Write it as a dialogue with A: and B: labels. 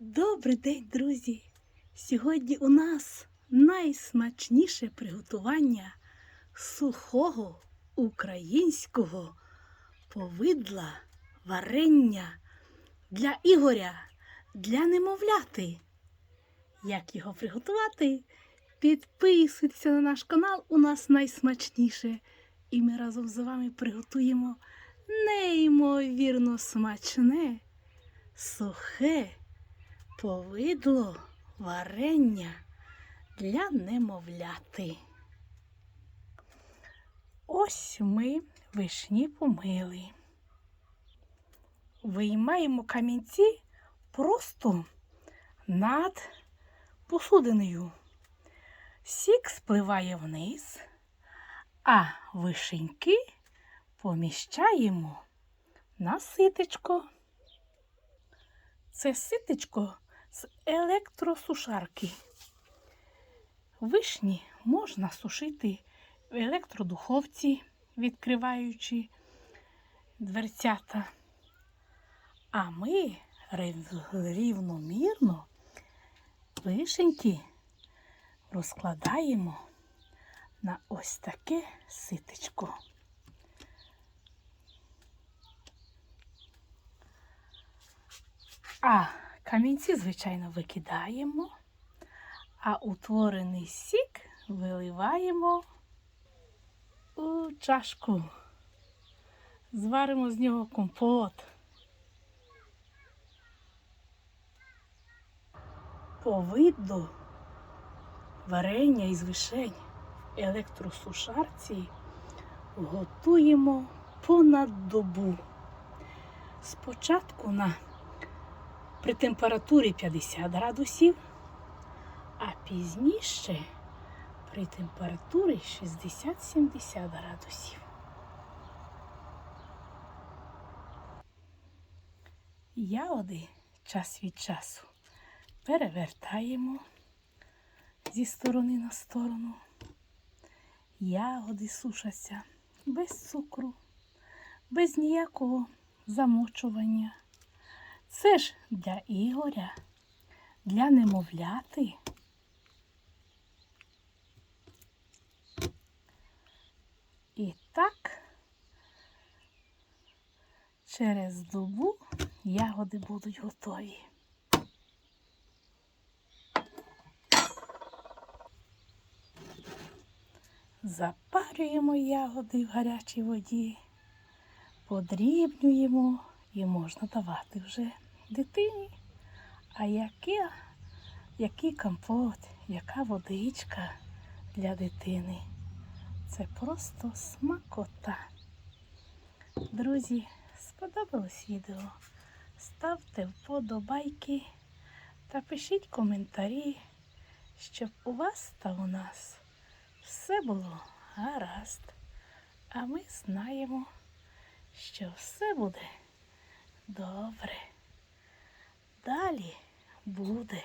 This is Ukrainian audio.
A: Добрий день, друзі! Сьогодні у нас найсмачніше приготування сухого українського повидла варення для Ігоря, для немовляти. Як його приготувати? Підписуйтеся на наш канал, у нас найсмачніше. І ми разом з вами приготуємо неймовірно смачне, сухе повидло варення для немовляти. Ось ми вишні помили. Виймаємо камінці просто над посудиною. Сік спливає вниз, а вишеньки поміщаємо на ситечко. Це ситечко з електросушарки. Вишні можна сушити в електродуховці, відкриваючи дверцята. А ми рівномірно вишеньки розкладаємо на ось таке ситечко. А камінці, звичайно, викидаємо, а утворений сік виливаємо у чашку. Зваримо з нього компот. Повидло варення із вишень електросушарці готуємо понад добу. Спочатку на при температурі 50 градусів, а пізніше при температурі 60-70 градусів. Ягоди час від часу перевертаємо зі сторони на сторону. Ягоди сушаться без цукру, без ніякого замочування. Це ж для Ігоря, для немовляти. І так через добу ягоди будуть готові. Запарюємо ягоди в гарячій воді, подрібнюємо і можна давати вже дитині. А яке, який компот, яка водичка для дитини. Це просто смакота. Друзі, сподобалось відео? Ставте вподобайки та пишіть коментарі, щоб у вас та у нас все було гаразд. А ми знаємо, що все буде добре. Далі буде.